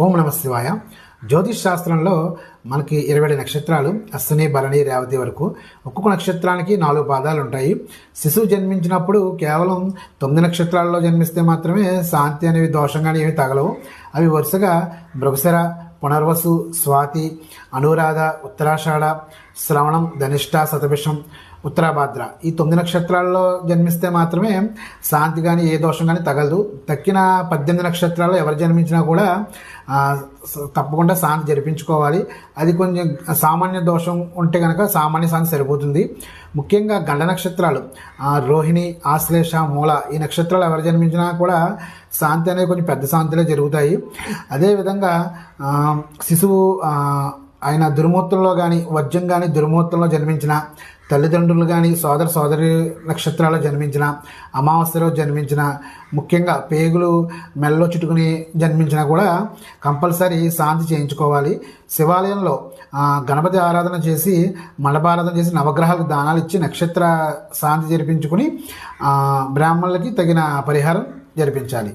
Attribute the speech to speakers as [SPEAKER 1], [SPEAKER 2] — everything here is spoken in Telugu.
[SPEAKER 1] ఓం నమ శివాయ. జ్యోతిష్ శాస్త్రంలో మనకి ఇరవై నక్షత్రాలు అశ్విని భరణి రేవతి వరకు ఒక్కొక్క నక్షత్రానికి నాలుగు పాదాలు ఉంటాయి. శిశువు జన్మించినప్పుడు కేవలం తొమ్మిది నక్షత్రాల్లో జన్మిస్తే మాత్రమే శాంతి అనేవి దోషంగానే ఏవి తగలవు. అవి వరుసగా మృగశిర పునర్వసు స్వాతి అనురాధ ఉత్తరాషాఢ శ్రవణం ధనిష్ట శతభిషం ఉత్తరాభాద్ర. ఈ తొమ్మిది నక్షత్రాల్లో జన్మిస్తే మాత్రమే శాంతి కానీ ఏ దోషం కానీ తగలదు. తక్కిన పద్దెనిమిది నక్షత్రాల్లో ఎవరు జన్మించినా కూడా తప్పకుండా శాంతి జరిపించుకోవాలి. అది కొంచెం సామాన్య దోషం ఉంటే కనుక సామాన్య శాంతి సరిపోతుంది. ముఖ్యంగా గండ నక్షత్రాలు రోహిణి ఆశ్లేష మూల ఈ నక్షత్రాలు ఎవరు జన్మించినా కూడా శాంతి అనేది కొంచెం పెద్ద శాంతిలో జరుగుతాయి. అదేవిధంగా శిశువు ఆయన దుర్మూర్తంలో కానీ వజ్రం కానీ దుర్మూర్తంలో జన్మించిన తల్లిదండ్రులు కానీ సోదర సోదరి నక్షత్రాలు జన్మించిన అమావాస్యలో జన్మించిన ముఖ్యంగా పేగులు మెల్లో చుట్టుకుని జన్మించినా కూడా కంపల్సరీ శాంతి చేయించుకోవాలి. శివాలయంలో గణపతి ఆరాధన చేసి మండపారాధన చేసి నవగ్రహాలకు దానాలు ఇచ్చి నక్షత్ర శాంతి జరిపించుకుని బ్రాహ్మణులకి తగిన పరిహారం జరిపించాలి.